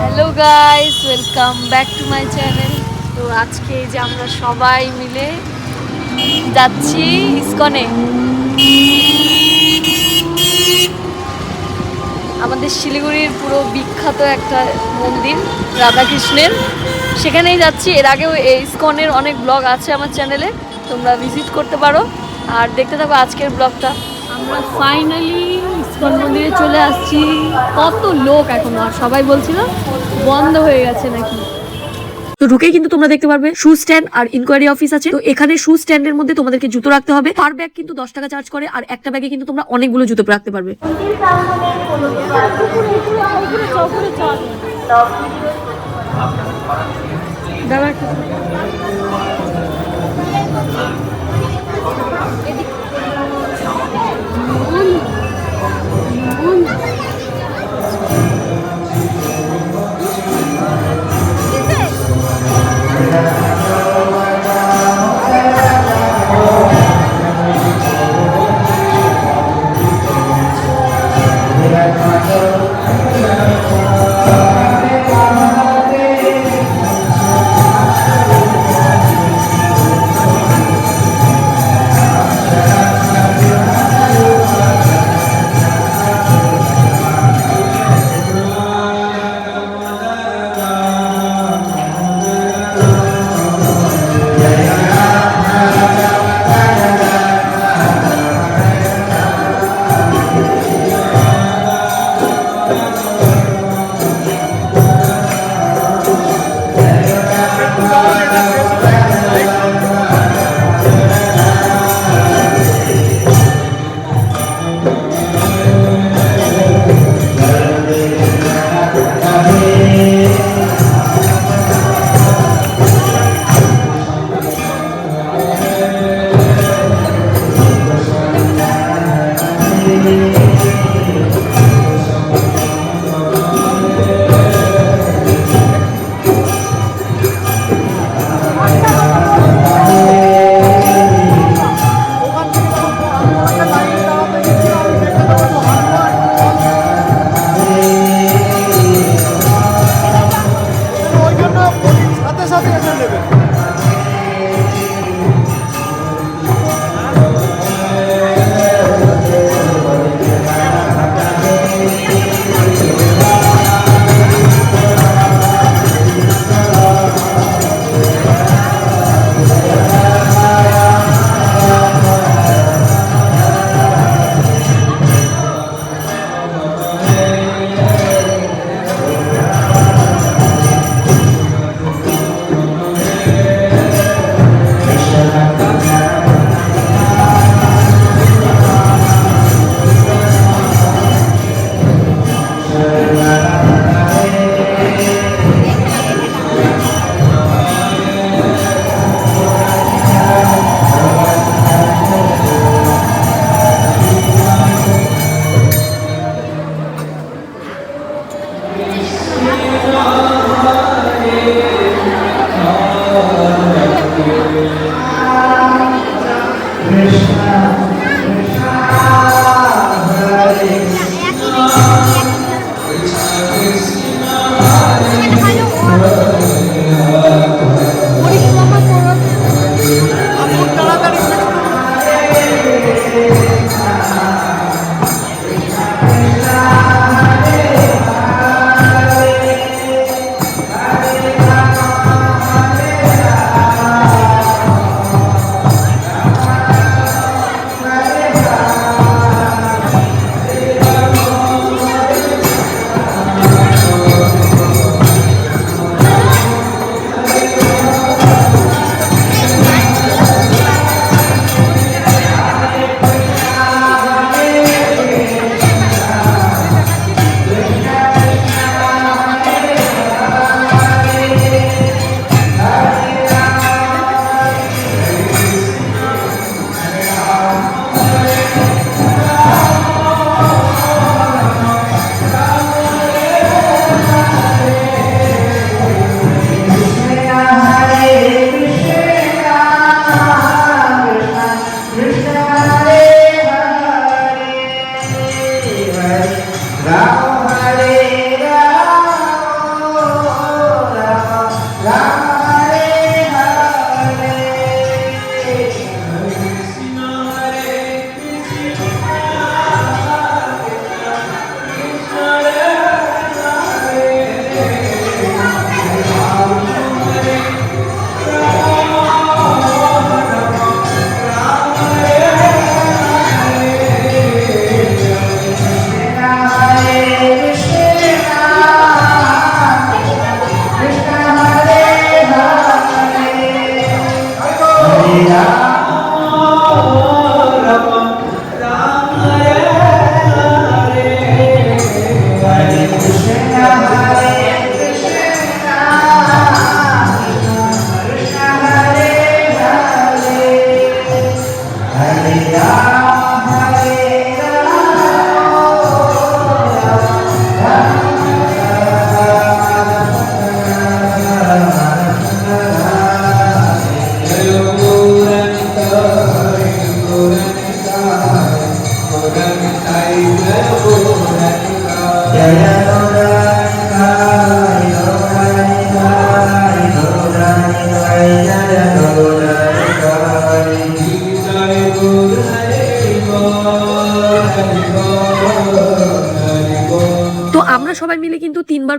Hello guys welcome back to my channel তো আজকে যে আমরা সবাই মিলে যাচ্ছি ইসকনে। আমাদের শিলিগুড়ির পুরো বিখ্যাত একটা মন্দির, রাধাকৃষ্ণের। সেখানেই যাচ্ছি এর আগেও এই ইসকনের অনেক ব্লগ আছে আমার চ্যানেলে তোমরা ভিজিট করতে পারো আর দেখতে থাকো আজকের ব্লগটা আমরা ফাইনালি ইসকন মন্দিরে চলে আসছি কত লোক এখন আর সবাই বলছিল বন্ধ হয়ে গেছে নাকি তো ঢুকেই কিন্তু তোমরা দেখতে পারবে শু স্ট্যান্ড আর ইনকোয়ারি অফিস আছে তো এখানে শু স্ট্যান্ডের মধ্যে তোমাদেরকে জুতো রাখতে হবে পার ব্যাগ কিন্তু দশ টাকা চার্জ করে আর একটা ব্যাগে কিন্তু তোমরা অনেকগুলো জুতো রাখতে পারবে একটু।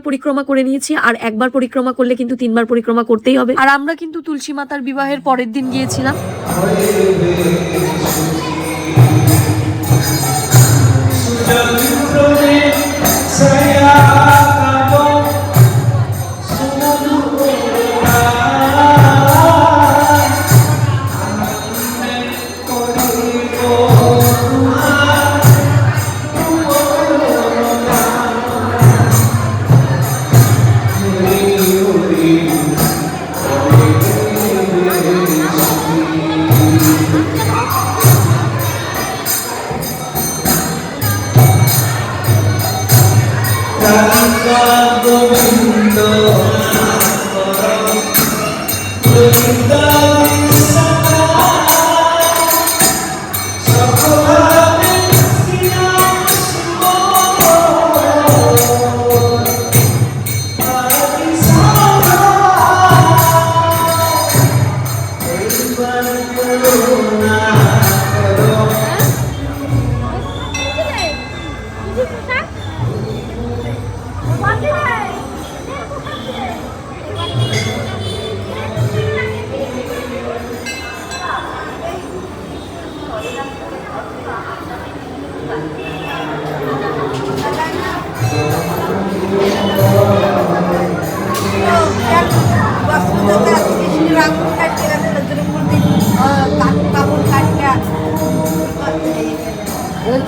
পরিক্রমা করে নিয়েছি, আর একবার পরিক্রমা করলে কিন্তু তিনবার পরিক্রমা করতেই হবে। আর আমরা কিন্তু তুলসী মাতার বিবাহের পরের দিন গিয়েছিলাম।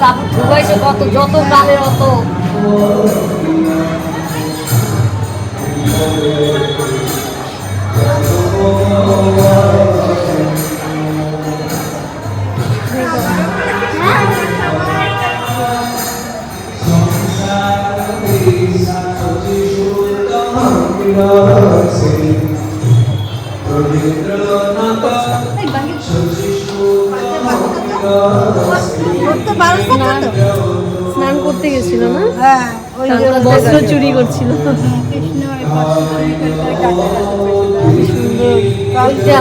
কাপড় ঢুকাইছে কত যত কালের অত। স্নান করতে গেছিল না? হ্যাঁ বস্ত্র চুরি করছিল। কৃষ্ণ ওই বস্ত্র চুরি করে কাটতে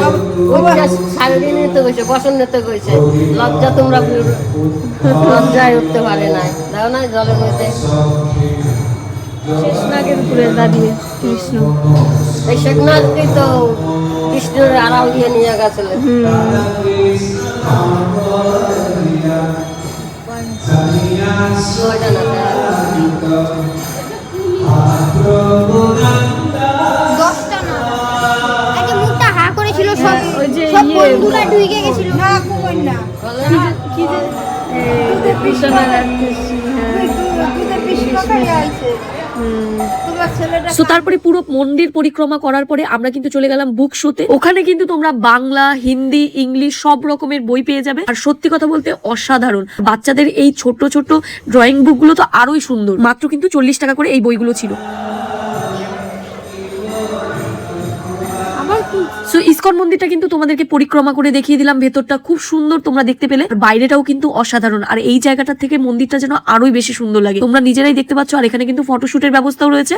সারাদিন নিতে গেছে লজ্জা তোমরা লজ্জায় উঠতে পারে নাই দেখো না জলের মধ্যে শেষনাগের উপরে দাঁড়িয়ে কৃষ্ণ এই শেখনাথকে তো কৃষ্ণের আড়াল দিয়ে নিয়ে গেছিল না গেছিল। না কুমার না। কি যে এই কৃষ্ণ রাধকৃষ্ণ, হ্যাঁ। সো তারপরে পুরো মন্দির পরিক্রমা করার পরে আমরা কিন্তু চলে গেলাম বুক শোতে ওখানে কিন্তু তোমরা বাংলা হিন্দি ইংলিশ সব রকমের বই পেয়ে যাবে। আর সত্যি কথা বলতে অসাধারণ। বাচ্চাদের এই ছোট ছোট ড্রয়িং বুকগুলো তো আরোই সুন্দর। মাত্র কিন্তু চল্লিশ টাকা করে এই বইগুলো ছিল। সো ইসকন মন্দিরটা কিন্তু তোমাদেরকে পরিক্রমা করে দেখিয়ে দিলাম। ভেতরটা খুব সুন্দর তোমরা দেখতে পেলে। বাইরেটাও কিন্তু অসাধারণ। আর এই জায়গাটা থেকে মন্দিরটা যেন আরোই বেশি সুন্দর লাগে। তোমরা নিজেরাই দেখতে পাচ্ছ, আর এখানে কিন্তু ফটোশুটের ব্যবস্থাও রয়েছে।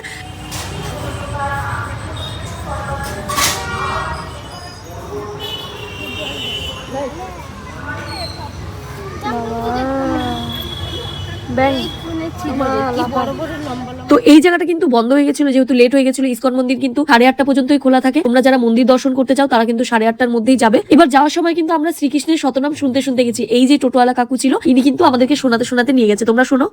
তো এই জায়গাটা কিন্তু বন্ধ হয়ে গেছিল যেহেতু লেট হয়ে গেছিল ইসকন মন্দির কিন্তু সাড়ে আটটা পর্যন্তই খোলা থাকে। তোমরা যারা মন্দির দর্শন করতে চাও তারা কিন্তু সাড়ে আটটার মধ্যেই যাবে। এবার যাওয়ার সময় কিন্তু আমরা শ্রীকৃষ্ণের শতনাম শুনতে শুনতে গেছি। এই যে টোটোওয়ালা কাকু ছিল ইনি কিন্তু আমাদেরকে শোনাতে শোনাতে নিয়ে গেছে। তোমরা শোনো।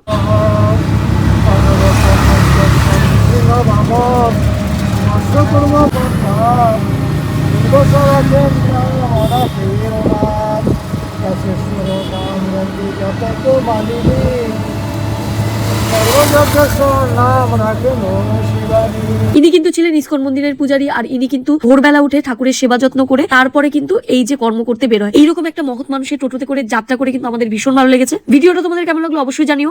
ইনি কিন্তু ছিলেন ইস্কন মন্দিরের পূজারি, আর ইনি কিন্তু ভোরবেলা উঠে ঠাকুরের সেবা যত্ন করে তারপরে কিন্তু এই যে কর্ম করতে বেরোয়। এইরকম একটা মহৎ মানুষের টোটোতে করে যাত্রা করে কিন্তু আমাদের ভীষণ ভালো লেগেছে। ভিডিওটা তোমাদের কেমন লাগল অবশ্যই জানিও।